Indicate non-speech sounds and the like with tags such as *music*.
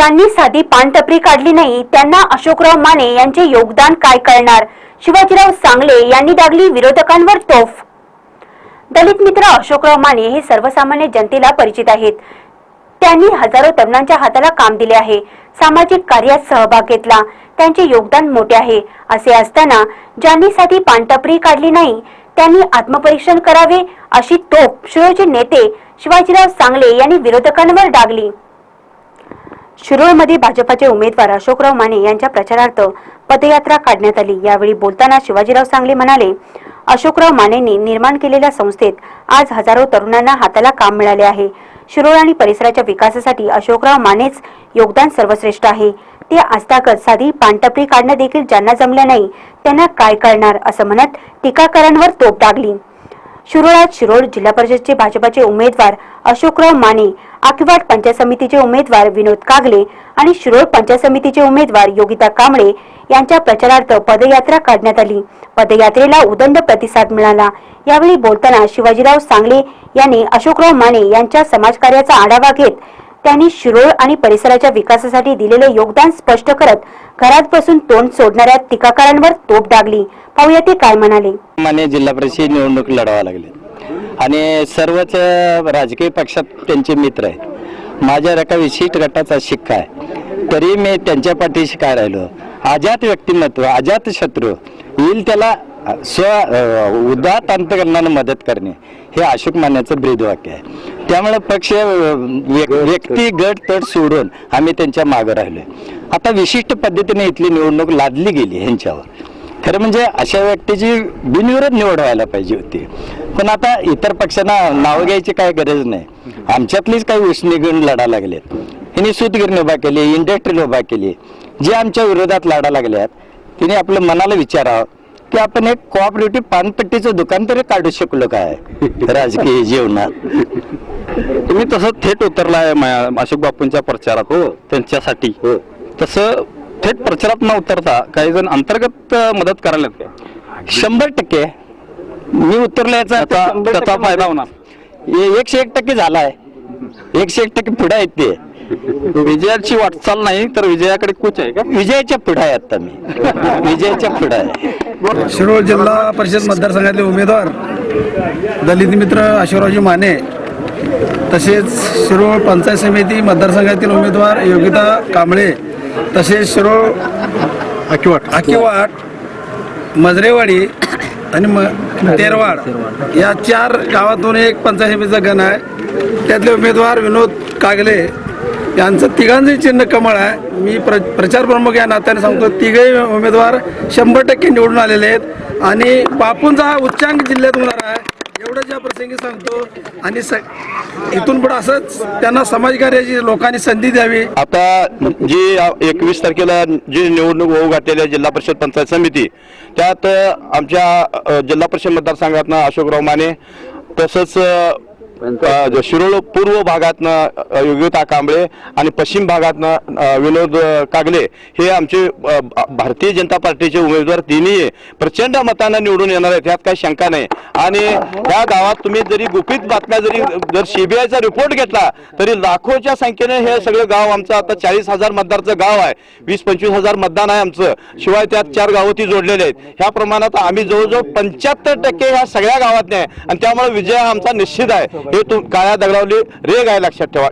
ज्यांनी साधी पानटपरी काढली नाही. त्यांना अशोकराव माने यांचे योगदान काय कळणार शिवाजीराव सांगले यांनी डागली विरोधकांवर तोफ. दलित मित्र अशोकराव माने हे सर्वसामान्य जनतेला परिचित आहेत. त्यांनी हजारो तरुणांच्या हाताला काम दिले आहे. सामाजिक कार्यात सहभाग घेतला. त्यांचे योगदान मोठे आहे. असे असताना ज्यांनी साधी पानटपरी काढली नाही त्यांनी आत्मपरीक्षण करावे अशी तोफ शिरोळचे नेते शिवाजीराव सांगले यांनी विरोधकांवर डागली शिरोळमध्ये भाजपाचे उमेदवार अशोकराव माने यांच्या प्रचारार्थ पदयात्रा काढण्यात आली. यावेळी बोलताना शिवाजीराव सांगले म्हणाले अशोकराव मानेंनी निर्माण केलेल्या संस्थेत आज हजारो तरुणांना हाताला काम मिळाले आहे. शिरोळ आणि परिसराच्या विकासासाठी अशोकराव मानेच योगदान सर्वश्रेष्ठ आहे. ते आजतागत साधी पानटपरी काढणं देखील ज्यांना जमलं नाही त्यांना काय करणार? असं म्हणत टीकाकारांवर तोप डागली. शिरोळात शिरोळ जिल्हा परिषदचे भाजपाचे उमेदवार अशोकराव माने आखिवाट पंचायत समितीचे उमेदवार विनोद कागले आणि शिरोळ पंचायत समितीचे उमेदवार योगिता कांबळे यांच्या प्रचारार्थ पदयात्रा काढण्यात आली. पदयात्रेला उदंड प्रतिसाद मिळाला. यावेळी बोलताना शिवाजीराव सांगले यांनी अशोकराव माने यांच्या समाजकार्याचा आढावा घेत त्यांनी शिरोळ आणि परिसराच्या विकासासाठी दिलेले योगदान स्पष्ट करत घरात बसून तोंड सोडणाऱ्या टीकाकारांवर तोप डागली पाहूया ते काय म्हणाले. माने जिल्हा परिषद निवडणूक लढावा लागले. आणि सर्वच राजकीय पक्षात त्यांचे मित्र आहेत. माझ्या एका विशिष्ट गटाचा शिक्का आहे. तरी मी त्यांच्या पाठीशी काय राहिलो? अजात व्यक्तिमत्व अजात शत्रू येईल त्याला स्व उदात अंतकरणानं मदत करणे हे अशोक मान्याचं ब्रीदवाक्य आहे. त्यामुळे पक्ष व्यक्ती गट तट सोडून आम्ही त्यांच्या मागं राहिलोय. आता विशिष्ट पद्धतीने इथली निवडणूक लादली गेली ह्यांच्यावर. खरं म्हणजे अशा व्यक्तीची बिनविरोध निवड व्हायला पाहिजे होती. पण आता इतर पक्षांना नावं घ्यायची काय गरज नाही. आमच्यातलीच काही उसनिगुण लढा लागलेत. हिने सूतगिरणी उभा केली इंडस्ट्री उभा केली. जे आमच्या विरोधात लढा लागल्यात तिने आपलं मनाला विचारावं की आपण एक कोऑपरेटिव्ह पानपट्टीचं दुकान तरी काढू शकलो काय? *laughs* राजकीय जीवनात. तुम्ही तसं थेट उतरलाय मा- अशोक बापूंच्या प्रचारात. हो. त्यांच्यासाठी. तसं थेट प्रचारात न उतरता काही जण अंतर्गत अं, मदत करायला लागले. शंभर टक्के. मी उतरल्याचा त्याचा त्याचा फायदा होणार. एकशे एक टक्के झालाय. एकशे एक टक्के पुढे आहेत ते. विजयाची वाटचाल नाही तर विजयाकडे कूच आहे का? विजयाच्या पुढे आहे आता मी. विजयाच्या पुढे आहे. शिरोळ जिल्हा परिषद मतदारसंघातले उमेदवार दलित मित्र अशोकरावजी माने तसेच शिरोळ पंचायत समिती मतदारसंघातील उमेदवार योगिता कांबळे तसेच शिरोळ अकिवाट आकेवाट मजरेवाडी आणि म तेरवाड. या चार गावातून एक पंचायत समितीचा गण आहे. त्यातले उमेदवार विनोद कागले यांचं तिघांचे चिन्ह कमळ आहे. मी प्र प्रचार प्रमुख या नात्याने सांगतो तिघही उमेदवार शंभर टक्के निवडून आलेले आहेत. आणि बापूंचा हा उच्चांक जिल्ह्यात होणार आहे. एवढं ज्या प्रसंगी सांगतो आणि इथून पुढे असंच त्यांना समाजकार्याची लोकांनी संधी द्यावी. आता जी एकवीस तारखेला जी निवडणूक होऊ घातलेली आहे जिल्हा परिषद पंचायत समिती त्यात आमच्या जिल्हा परिषद मतदारसंघातनं अशोकराव माने तसंच शिरोळ पूर्व भागातनं योगिता कांबळे आणि पश्चिम भागातनं विनोद कागले हे आमचे भारतीय जनता पार्टीचे उमेदवार तिन्ही प्रचंड मतांना निवडून येणार आहेत यात काही शंका नाही. आणि या गावात तुम्ही जरी गुपित बातम्या जरी जर सीबीआयचा रिपोर्ट घेतला तरी लाखोच्या संख्येने हे सगळं गाव आमचं आता चाळीस हजार मतदारचं गाव आहे. वीस पंचवीस हजार मतदान आहे आमचं. शिवाय त्यात चार गावं ती जोडलेले आहेत. ह्या प्रमाणात आम्ही जवळजवळ पंच्याहत्तर टक्के ह्या सगळ्या गावात नाही आणि त्यामुळे विजय हा आमचा निश्चित आहे. हे तू काळ्या दगडावली रेग आहे लक्षात ठेवा.